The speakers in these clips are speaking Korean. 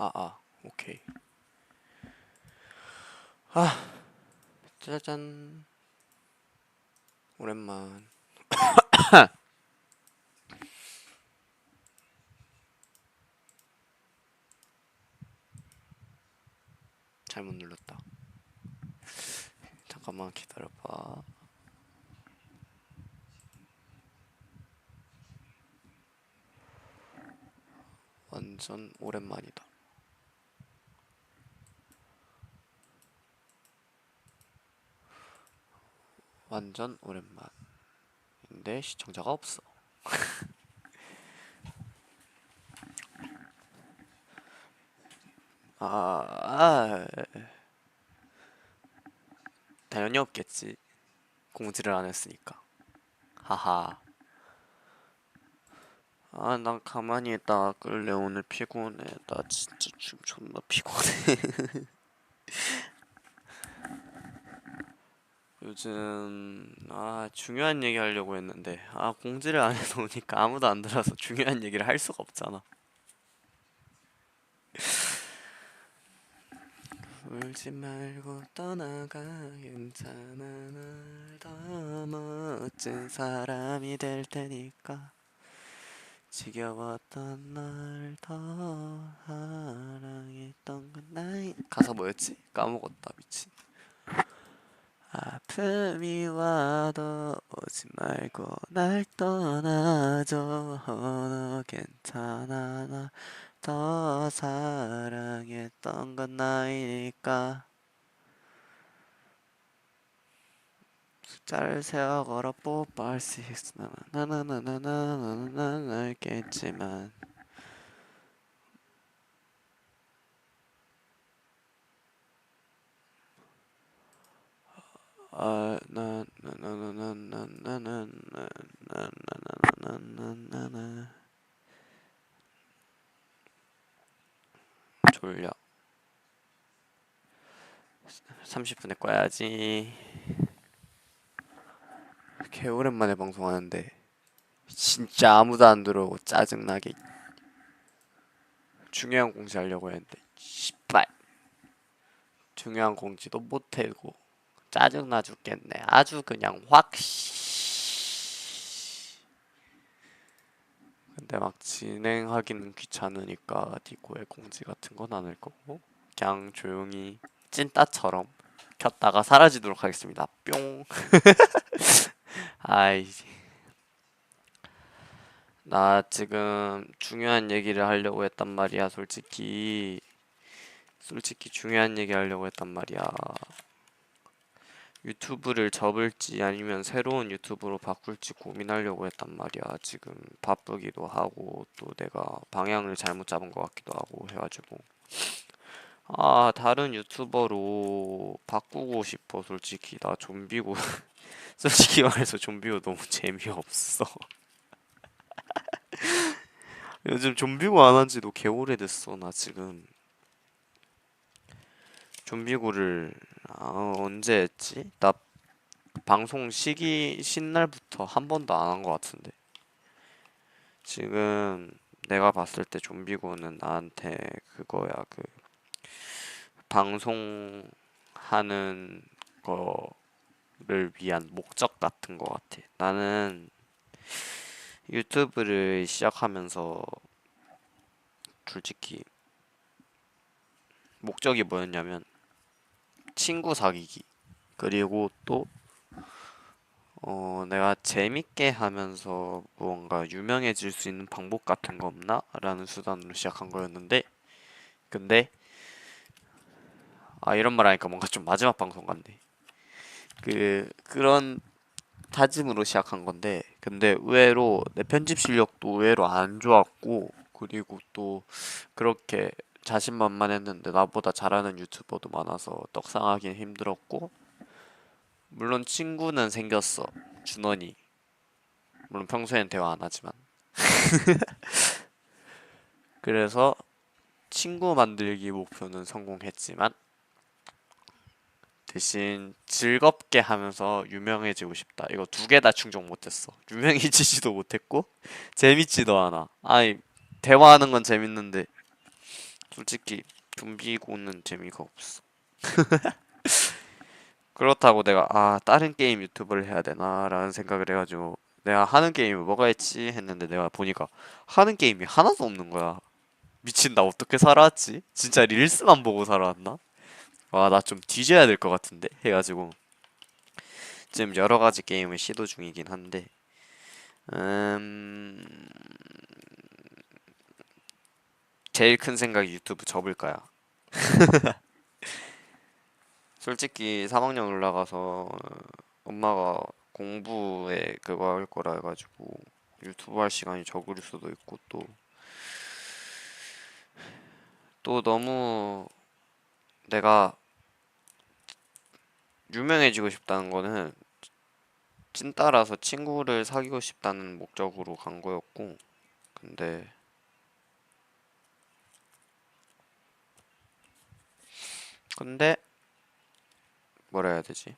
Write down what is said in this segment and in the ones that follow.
아, 아, 오케이. 아, 짜잔. 오랜만. 잘못 눌렀다. 잠깐만 기다려봐. 완전 오랜만이다. 완전 오랜만인데 시청자가 없어. 아, 아, 당연히 없겠지. 공지를 안 했으니까. 하하. 아, 난 가만히 있다가 끌래. 오늘 피곤해. 나 진짜 지금 존나 피곤해. 요즘 아 중요한 얘기 하려고 했는데 아 공지를 안 해놓으니까 아무도 안 들어서 중요한 얘기를 할 수가 없잖아. 울지 말고 떠나가 괜찮아 널더 멋진 사람이 될 테니까 지겨웠던 널더 사랑했던 건 나이 가사 뭐였지? 까먹었다 미친 아픔이 와도 오지 말고 날 떠나줘. 너 괜찮아? 나 더 사랑했던 건 나이니까? 숫자를 세어 걸어 뽀뽀할 수 있어 나나나나나나나 알겠지만. 아나나나나나나나나나나나나나나나 졸려 30분에 꺼야지 개 오랜만에 방송하는데 진짜 아무도 안 들어오고 짜증나게 중요한 공지 하려고 했는데 씨발 중요한 공지도 못해고 짜증나 죽겠네. 아주 그냥 확 씨. 근데 막 진행하기는 귀찮으니까 디코에 공지 같은 건안할 거고 그냥 조용히 찐따처럼 켰다가 사라지도록 하겠습니다. 뿅. 아이. 나 지금 중요한 얘기를 하려고 했단 말이야 솔직히. 솔직히 중요한 얘기 하려고 했단 말이야 유튜브를 접을지 아니면 새로운 유튜브로 바꿀지 고민하려고 했단 말이야. 지금 바쁘기도 하고 또 내가 방향을 잘못 잡은 것 같기도 하고 해가지고. 아 다른 유튜버로 바꾸고 싶어 솔직히. 나 좀비고. 솔직히 말해서 좀비고 너무 재미없어. 요즘 좀비고 안 한 지도 개 오래됐어 나 지금 좀비고를 아, 언제 했지? 나 방송 시기 신날부터 한 번도 안 한 것 같은데. 지금 내가 봤을 때 좀비고는 나한테 그거야. 그 방송하는 거를 위한 목적 같은 거 같아. 나는 유튜브를 시작하면서 솔직히 목적이 뭐였냐면 친구 사귀기 그리고 또 어, 내가 재밌게 하면서 무언가 유명해질 수 있는 방법 같은 거 없나? 라는 수단으로 시작한 거였는데 근데 아 이런 말 하니까 뭔가 좀 마지막 방송 같네 그 그런 다짐으로 시작한 건데 근데 의외로 내 편집 실력도 의외로 안 좋았고 그리고 또 그렇게 자신만만했는데 나보다 잘하는 유튜버도 많아서 떡상하기는 힘들었고 물론 친구는 생겼어 준원이 물론 평소엔 대화 안 하지만 그래서 친구 만들기 목표는 성공했지만 대신 즐겁게 하면서 유명해지고 싶다. 이거 두 개 다 충족 못했어. 유명해지지도 못했고 재밌지도 않아. 아니 대화하는 건 재밌는데 솔직히 둠비고는 재미가 없어. 그렇다고 내가 아 다른 게임 유튜브를 해야 되나 라는 생각을 해가지고 내가 하는 게임이 뭐가 있지 했는데 내가 보니까 하는 게임이 하나도 없는 거야. 미친 나 어떻게 살아왔지? 진짜 릴스만 보고 살아왔나? 와 나 좀 뒤져야 될 것 같은데 해가지고 지금 여러 가지 게임을 시도 중이긴 한데 음 제일 큰 생각이 유튜브 접을 거야. 솔직히 3학년 올라가서 엄마가 공부에 그거 할 거라 해가지고 유튜브 할 시간이 적을 수도 있고 또 또 너무 내가 유명해지고 싶다는 거는 찐따라서 친구를 사귀고 싶다는 목적으로 간 거였고 근데 근데 뭐라 해야 되지?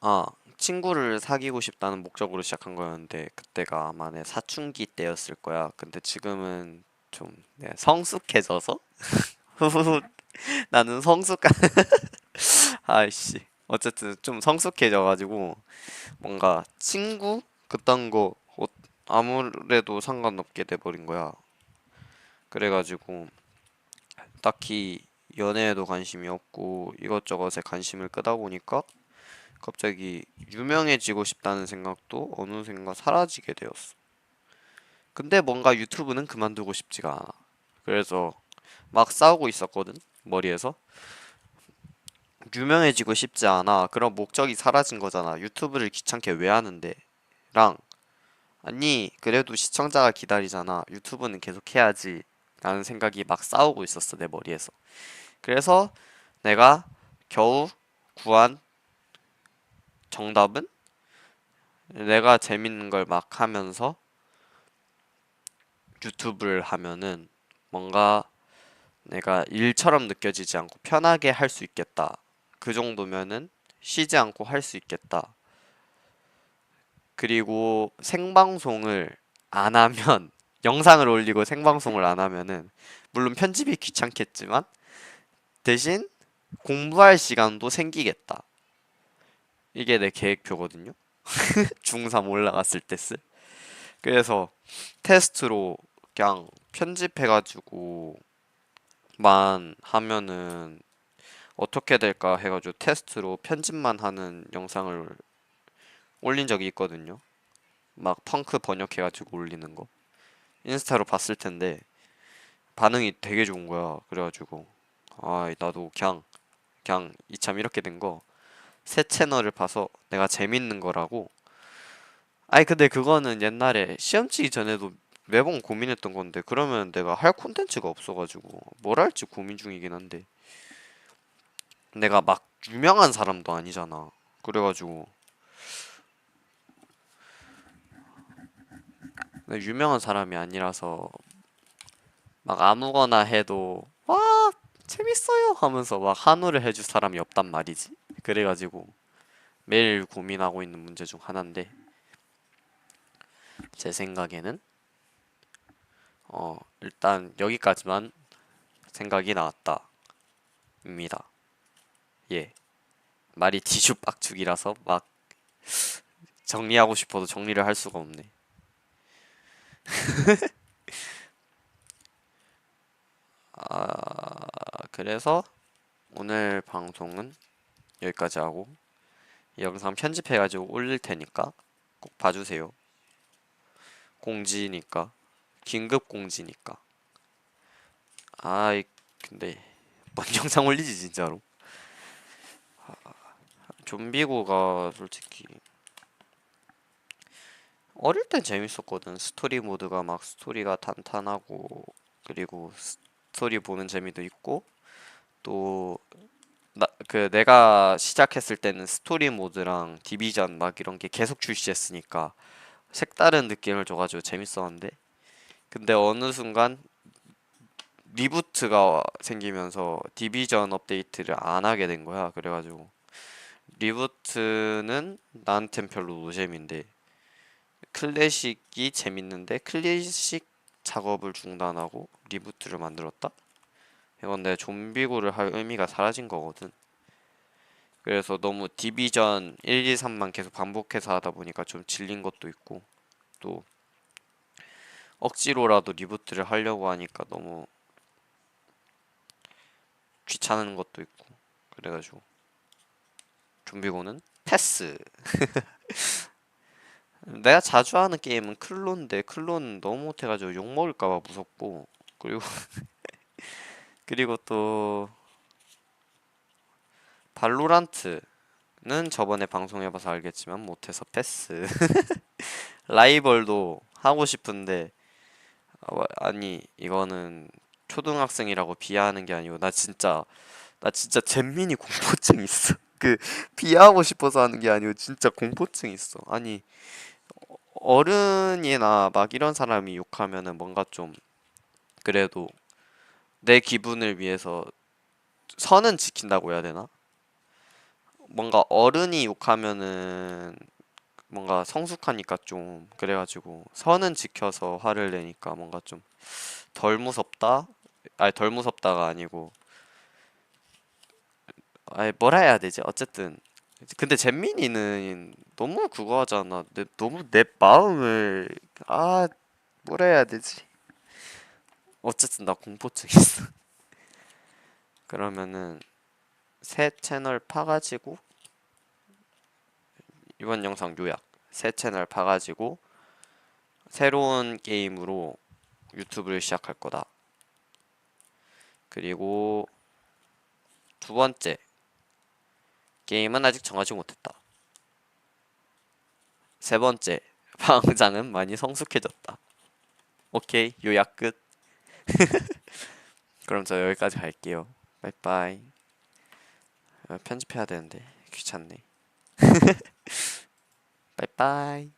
아, 친구를 사귀고 싶다는 목적으로 시작한 거였는데 그때가 아마 내 사춘기 때였을 거야. 근데 지금은 좀 네, 성숙해져서 나는 성숙한 아이씨 어쨌든 좀 성숙해져가지고 뭔가 친구 그딴 거 어- 아무래도 상관없게 돼버린 거야. 그래가지고 딱히 연애에도 관심이 없고 이것저것에 관심을 끄다 보니까 갑자기 유명해지고 싶다는 생각도 어느샌가 사라지게 되었어. 근데 뭔가 유튜브는 그만두고 싶지가 않아. 그래서 막 싸우고 있었거든, 머리에서. 유명해지고 싶지 않아. 그런 목적이 사라진 거잖아. 유튜브를 귀찮게 왜 하는데? 랑, 아니, 그래도 시청자가 기다리잖아. 유튜브는 계속 해야지. 라는 생각이 막 싸우고 있었어, 내 머리에서. 그래서 내가 겨우 구한 정답은 내가 재밌는 걸 막 하면서 유튜브를 하면은 뭔가 내가 일처럼 느껴지지 않고 편하게 할 수 있겠다. 그 정도면은 쉬지 않고 할 수 있겠다. 그리고 생방송을 안 하면 영상을 올리고 생방송을 안 하면은 물론 편집이 귀찮겠지만 대신 공부할 시간도 생기겠다. 이게 내 계획표거든요. 중3 올라갔을 때 쓸. 그래서 테스트로 그냥 편집해가지고 만 하면은 어떻게 될까 해가지고 테스트로 편집만 하는 영상을 올린 적이 있거든요. 막 펑크 번역해가지고 올리는 거. 인스타로 봤을 텐데 반응이 되게 좋은 거야. 그래가지고 아 나도 그냥 그냥 이참 이렇게 된 거 새 채널을 봐서 내가 재밌는 거라고. 아니 근데 그거는 옛날에 시험 치기 전에도 매번 고민했던 건데 그러면 내가 할 콘텐츠가 없어가지고 뭘 할지 고민 중이긴 한데 내가 막 유명한 사람도 아니잖아. 그래가지고 유명한 사람이 아니라서 막 아무거나 해도 와 재밌어요 하면서 막 한우를 해줄 사람이 없단 말이지. 그래가지고 매일 고민하고 있는 문제 중 하나인데 제 생각에는 어 일단 여기까지만 생각이 나왔다 입니다. 예 말이 뒤죽박죽이라서 막 정리하고 싶어도 정리를 할 수가 없네. 아 그래서 오늘 방송은 여기까지 하고 이 영상 편집해가지고 올릴 테니까 꼭 봐주세요. 공지니까 긴급 공지니까. 아이 근데 뭔 영상 올리지 진짜로. 아, 좀비고가 솔직히 어릴 땐 재밌었거든. 스토리 모드가 막 스토리가 탄탄하고 그리고 스토리 보는 재미도 있고 또 나 그 내가 시작했을 때는 스토리 모드랑 디비전 막 이런 게 계속 출시했으니까 색다른 느낌을 줘가지고 재밌었는데 근데 어느 순간 리부트가 생기면서 디비전 업데이트를 안 하게 된 거야. 그래가지고 리부트는 나한텐 별로 노잼인데 클래식이 재밌는데 클래식 작업을 중단하고 리부트를 만들었다? 이건 내 좀비고를 할 의미가 사라진 거거든. 그래서 너무 디비전 1, 2, 3만 계속 반복해서 하다 보니까 좀 질린 것도 있고 또 억지로라도 리부트를 하려고 하니까 너무 귀찮은 것도 있고 그래가지고 좀비고는 패스. 내가 자주 하는 게임은 클론인데 클론 너무 못해가지고 욕 먹을까봐 무섭고 그리고 그리고 또 발로란트는 저번에 방송해봐서 알겠지만 못해서 패스. 라이벌도 하고 싶은데 어, 아니 이거는 초등학생이라고 비하하는 게 아니고 나 진짜 나 진짜 잼민이 공포증 있어. 그 비하하고 싶어서 하는 게 아니고 진짜 공포증 있어. 아니 어른이나 막 이런 사람이 욕하면은 뭔가 좀 그래도 내 기분을 위해서 선은 지킨다고 해야 되나? 뭔가 어른이 욕하면은 뭔가 성숙하니까 좀 그래가지고 선은 지켜서 화를 내니까 뭔가 좀 덜 무섭다? 아니 덜 무섭다가 아니고 아니 뭐라 해야 되지? 어쨌든 근데 잼민이는 너무 그거 하잖아. 내, 너무 내 마음을 아 뭐라 해야 되지? 어쨌든 나 공포증 있어. 그러면은 새 채널 파가지고 이번 영상 요약 새 채널 파가지고 새로운 게임으로 유튜브를 시작할 거다. 그리고 두 번째 게임은 아직 정하지 못했다. 세 번째 방장은 많이 성숙해졌다. 오케이 요약 끝. 그럼 저 여기까지 갈게요. 바이바이. 어, 편집해야 되는데 귀찮네. 바이바이.